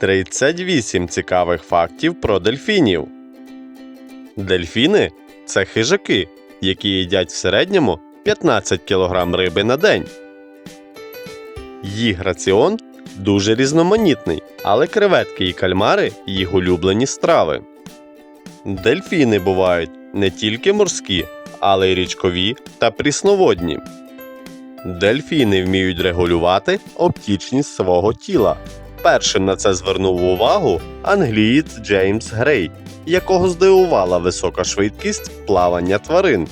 38 цікавих фактів про дельфінів. Дельфіни це хижаки, які їдять в середньому 15 кг риби на день. Їх раціон дуже різноманітний, але креветки і кальмари їх улюблені страви. Дельфіни бувають не тільки морські, але й річкові та прісноводні. Дельфіни вміють регулювати оптічність свого тіла. Першим на це звернув увагу англієць Джеймс Грей, якого здивувала висока швидкість плавання тварин.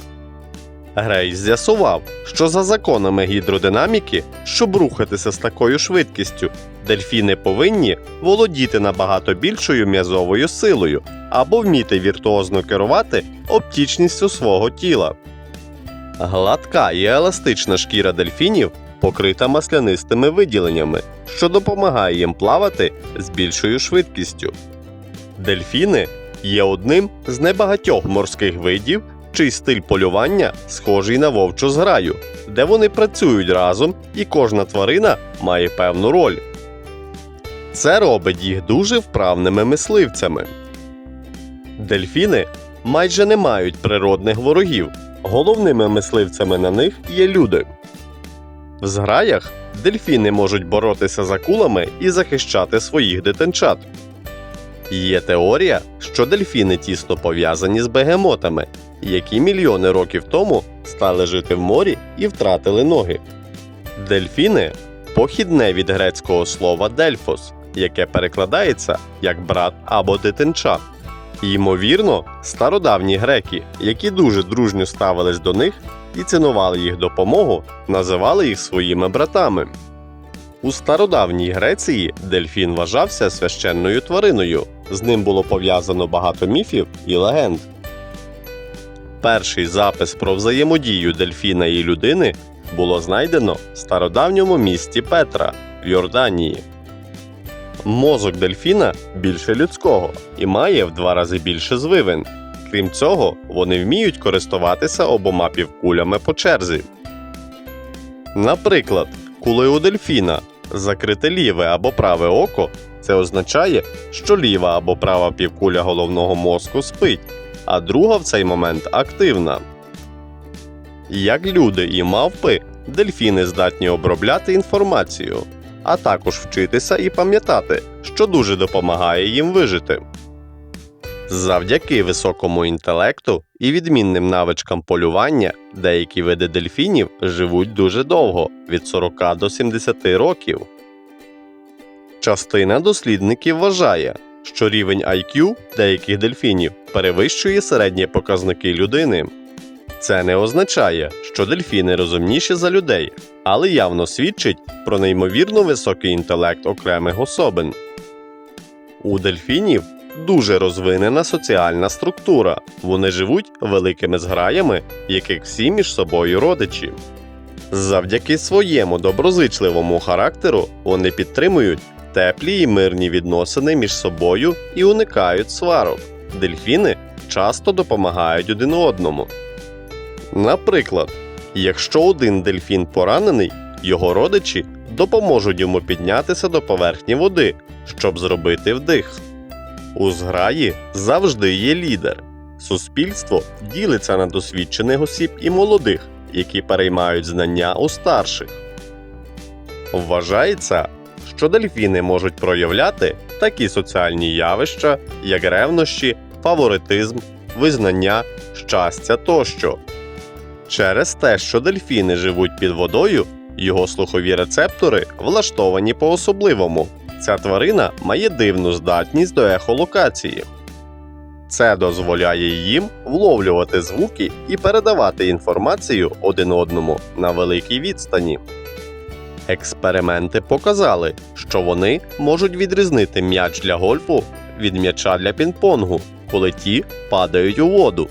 Грей з'ясував, що за законами гідродинаміки, щоб рухатися з такою швидкістю, дельфіни повинні володіти набагато більшою м'язовою силою або вміти віртуозно керувати оптічністю свого тіла. Гладка і еластична шкіра дельфінів покрита маслянистими виділеннями, що допомагає їм плавати з більшою швидкістю. Дельфіни є одним з небагатьох морських видів, чий стиль полювання схожий на вовчу зграю, де вони працюють разом і кожна тварина має певну роль. Це робить їх дуже вправними мисливцями. Дельфіни майже не мають природних ворогів. Головними мисливцями на них є люди. В зграях дельфіни можуть боротися з акулами і захищати своїх дитинчат. Є теорія, що дельфіни тісно пов'язані з бегемотами, які мільйони років тому стали жити в морі і втратили ноги. Дельфіни похідне від грецького слова дельфос, яке перекладається як брат або дитинча. Ймовірно, стародавні греки, які дуже дружньо ставились до них і цінували їх допомогу, називали їх своїми братами. У стародавній Греції дельфін вважався священною твариною, з ним було пов'язано багато міфів і легенд. Перший запис про взаємодію дельфіна і людини було знайдено в стародавньому місті Петра в Йорданії. Мозок дельфіна більше людського і має в два рази більше звивин. Крім цього, вони вміють користуватися обома півкулями по черзі. Наприклад, коли у дельфіна закрите ліве або праве око, це означає, що ліва або права півкуля головного мозку спить, а друга в цей момент активна. Як люди і мавпи, дельфіни здатні обробляти інформацію, а також вчитися і пам'ятати, що дуже допомагає їм вижити. Завдяки високому інтелекту і відмінним навичкам полювання деякі види дельфінів живуть дуже довго від 40 до 70 років. Частина дослідників вважає, що рівень IQ деяких дельфінів перевищує середні показники людини. Це не означає, що дельфіни розумніші за людей, але явно свідчить про неймовірно високий інтелект окремих особин. У дельфінів дуже розвинена соціальна структура. Вони живуть великими зграями, яких всі між собою родичі. Завдяки своєму доброзичливому характеру вони підтримують теплі і мирні відносини між собою і уникають сварок. Дельфіни часто допомагають один одному. Наприклад, якщо один дельфін поранений, його родичі допоможуть йому піднятися до поверхні води, щоб зробити вдих. У зграї завжди є лідер. Суспільство ділиться на досвідчених осіб і молодих, які переймають знання у старших. Вважається, що дельфіни можуть проявляти такі соціальні явища, як ревнощі, фаворитизм, визнання, щастя тощо. Через те, що дельфіни живуть під водою, його слухові рецептори влаштовані по-особливому. Ця тварина має дивну здатність до ехолокації. Це дозволяє їм вловлювати звуки і передавати інформацію один одному на великій відстані. Експерименти показали, що вони можуть відрізнити м'яч для гольфу від м'яча для пінг-понгу, коли ті падають у воду.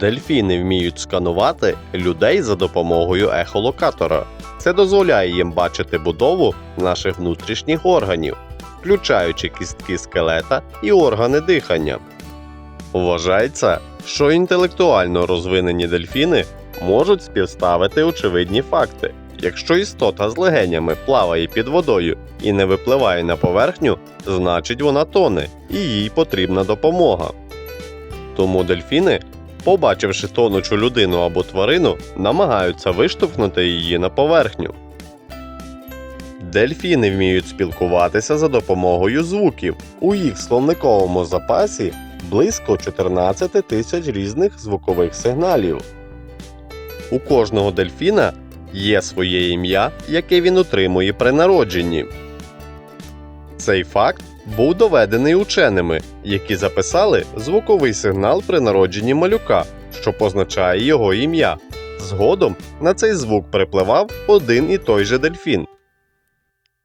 Дельфіни вміють сканувати людей за допомогою ехолокатора. Це дозволяє їм бачити будову наших внутрішніх органів, включаючи кістки скелета і органи дихання. Вважається, що інтелектуально розвинені дельфіни можуть співставити очевидні факти, якщо істота з легенями плаває під водою і не випливає на поверхню, значить вона тоне і їй потрібна допомога. Тому дельфіни, побачивши тонучу людину або тварину, намагаються виштовхнути її на поверхню. Дельфіни вміють спілкуватися за допомогою звуків. У їх словниковому запасі близько 14 тисяч різних звукових сигналів. У кожного дельфіна є своє ім'я, яке він отримує при народженні. Цей факт був доведений ученими, які записали звуковий сигнал при народженні малюка, що позначає його ім'я. Згодом на цей звук припливав один і той же дельфін.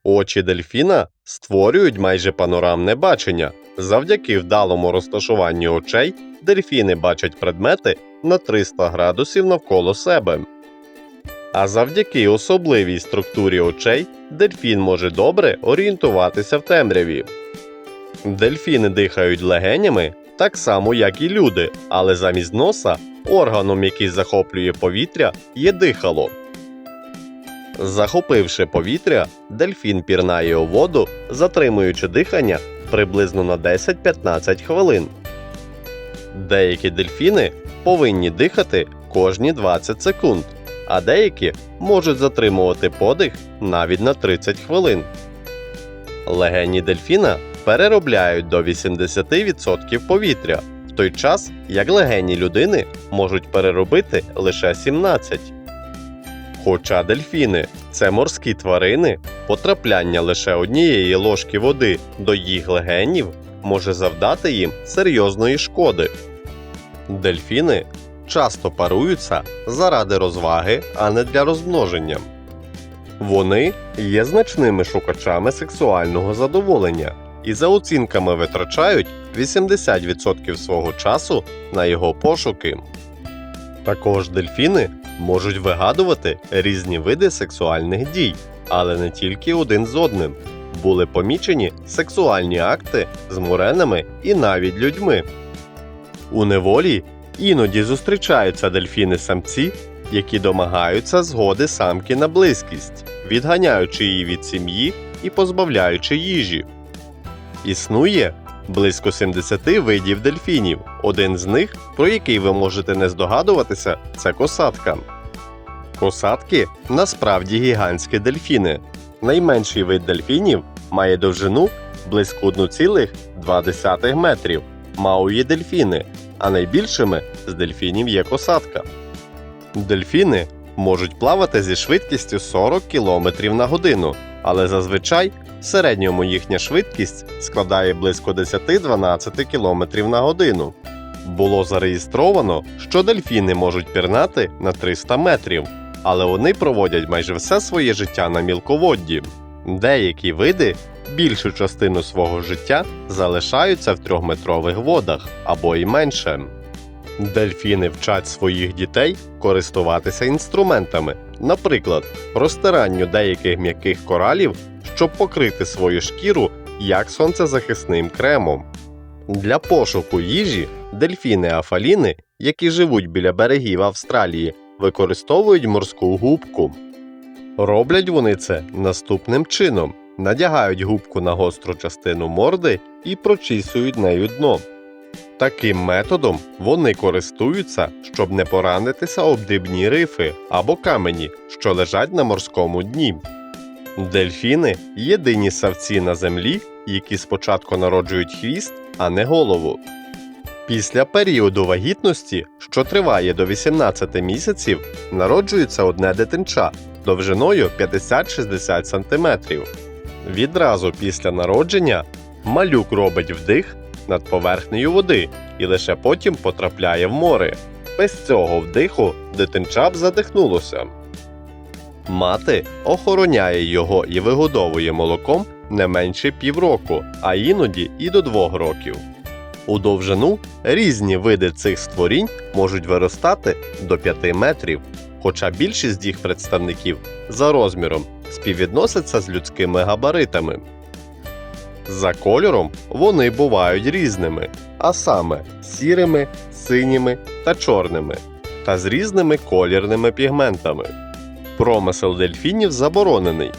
Очі дельфіна створюють майже панорамне бачення. Завдяки вдалому розташуванню очей дельфіни бачать предмети на 300 градусів навколо себе. А завдяки особливій структурі очей дельфін може добре орієнтуватися в темряві. Дельфіни дихають легенями так само, як і люди, але замість носа органом, який захоплює повітря, є дихало. Захопивши повітря, дельфін пірнає у воду, затримуючи дихання приблизно на 10-15 хвилин. Деякі дельфіни повинні дихати кожні 20 секунд, а деякі можуть затримувати подих навіть на 30 хвилин. Легені дельфіна переробляють до 80% повітря, в той час як легені людини можуть переробити лише 17%. Хоча дельфіни це морські тварини, потрапляння лише однієї ложки води до їх легенів може завдати їм серйозної шкоди. Дельфіни часто паруються заради розваги, а не для розмноження. Вони є значними шукачами сексуального задоволення і за оцінками витрачають 80% свого часу на його пошуки. Також дельфіни можуть вигадувати різні види сексуальних дій, але не тільки один з одним. Були помічені сексуальні акти з муренами і навіть людьми. У неволі іноді зустрічаються дельфіни-самці, які домагаються згоди самки на близькість, відганяючи її від сім'ї і позбавляючи їжі. Існує близько 70 видів дельфінів. Один з них, про який ви можете не здогадуватися, це косатка. Косатки насправді гігантські дельфіни. Найменший вид дельфінів має довжину близько 1,2 метрів. Мауї дельфіни, а найбільшими з дельфінів є косатка. Дельфіни можуть плавати зі швидкістю 40 км на годину, але зазвичай в середньому їхня швидкість складає близько 10-12 км на годину. Було зареєстровано, що дельфіни можуть пірнати на 300 метрів, але вони проводять майже все своє життя на мілководді. Деякі види більшу частину свого життя залишаються в трьохметрових водах або й менше. Дельфіни вчать своїх дітей користуватися інструментами, наприклад, розтиранню деяких м'яких коралів, щоб покрити свою шкіру як сонцезахисним кремом. Для пошуку їжі дельфіни-афаліни, які живуть біля берегів Австралії, використовують морську губку. Роблять вони це наступним чином: надягають губку на гостру частину морди і прочісують нею дно. Таким методом вони користуються, щоб не поранитися об дрібні рифи або камені, що лежать на морському дні. Дельфіни єдині савці на землі, які спочатку народжують хвіст, а не голову. Після періоду вагітності, що триває до 18 місяців, народжується одне дитинча довжиною 50-60 см. Відразу після народження малюк робить вдих над поверхнею води і лише потім потрапляє в море. Без цього вдиху дитинча б задихнулося. Мати охороняє його і вигодовує молоком не менше півроку, а іноді і до двох років. У довжину різні види цих створінь можуть виростати до 5 метрів, хоча більшість їх представників за розміром співвідносяться з людськими габаритами. За кольором вони бувають різними, а саме сірими, синіми та чорними, та з різними колірними пігментами. Промисел дельфінів заборонений.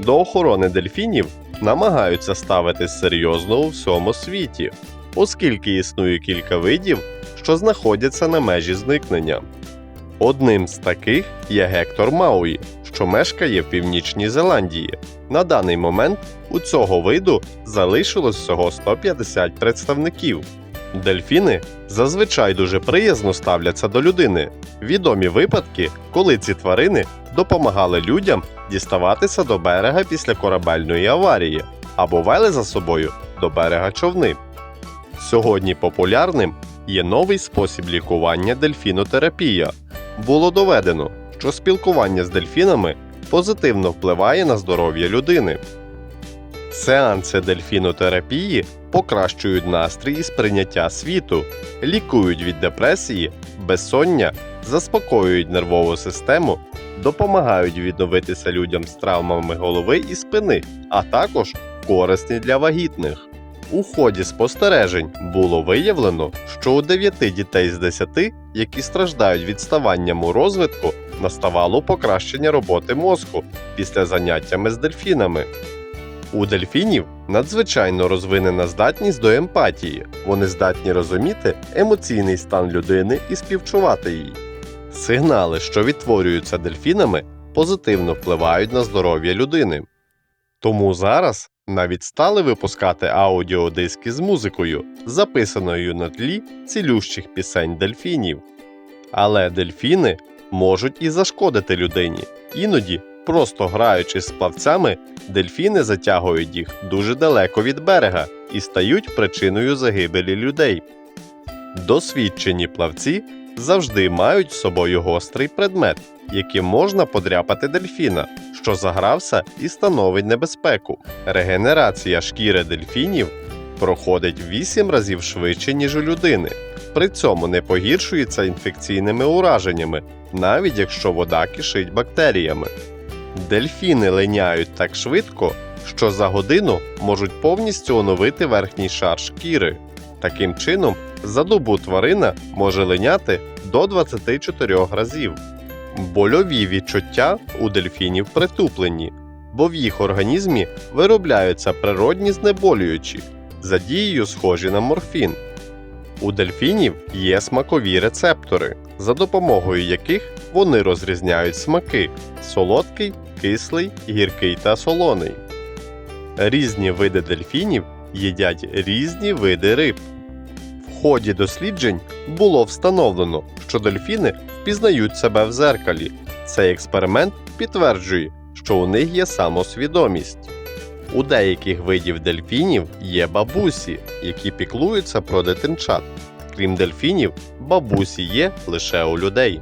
До охорони дельфінів намагаються ставитись серйозно у всьому світі, оскільки існує кілька видів, що знаходяться на межі зникнення. Одним з таких є Гектор Мауї, що мешкає в Північній Зеландії. На даний момент у цього виду залишилось всього 150 представників. Дельфіни зазвичай дуже приязно ставляться до людини. Відомі випадки, коли ці тварини допомагали людям діставатися до берега після корабельної аварії або вели за собою до берега човни. Сьогодні популярним є новий спосіб лікування дельфінотерапія. Було доведено, що спілкування з дельфінами позитивно впливає на здоров'я людини. Сеанси дельфінотерапії покращують настрій і сприйняття світу, лікують від депресії, безсоння, заспокоюють нервову систему, допомагають відновитися людям з травмами голови і спини, а також корисні для вагітних. У ході спостережень було виявлено, що у 9 дітей з 10, які страждають відставанням у розвитку, наставало покращення роботи мозку після заняттями з дельфінами. У дельфінів надзвичайно розвинена здатність до емпатії. Вони здатні розуміти емоційний стан людини і співчувати їй. Сигнали, що відтворюються дельфінами, позитивно впливають на здоров'я людини. Тому зараз навіть стали випускати аудіодиски з музикою, записаною на тлі цілющих пісень дельфінів. Але дельфіни можуть і зашкодити людині. Іноді, просто граючись з плавцями, дельфіни затягують їх дуже далеко від берега і стають причиною загибелі людей. Досвідчені плавці завжди мають з собою гострий предмет, яким можна подряпати дельфіна, що загрався і становить небезпеку. Регенерація шкіри дельфінів проходить 8 разів швидше, ніж у людини. При цьому не погіршується інфекційними ураженнями, навіть якщо вода кишить бактеріями. Дельфіни линяють так швидко, що за годину можуть повністю оновити верхній шар шкіри. Таким чином, за добу тварина може линяти до 24 разів. Больові відчуття у дельфінів притуплені, бо в їх організмі виробляються природні знеболюючі, за дією схожі на морфін. У дельфінів є смакові рецептори, за допомогою яких вони розрізняють смаки солодкий, кислий, гіркий та солоний. Різні види дельфінів їдять різні види риб. В ході досліджень було встановлено, що дельфіни впізнають себе в зеркалі. Цей експеримент підтверджує, що у них є самосвідомість. У деяких видів дельфінів є бабусі, які піклуються про дитинчат. Крім дельфінів, бабусі є лише у людей.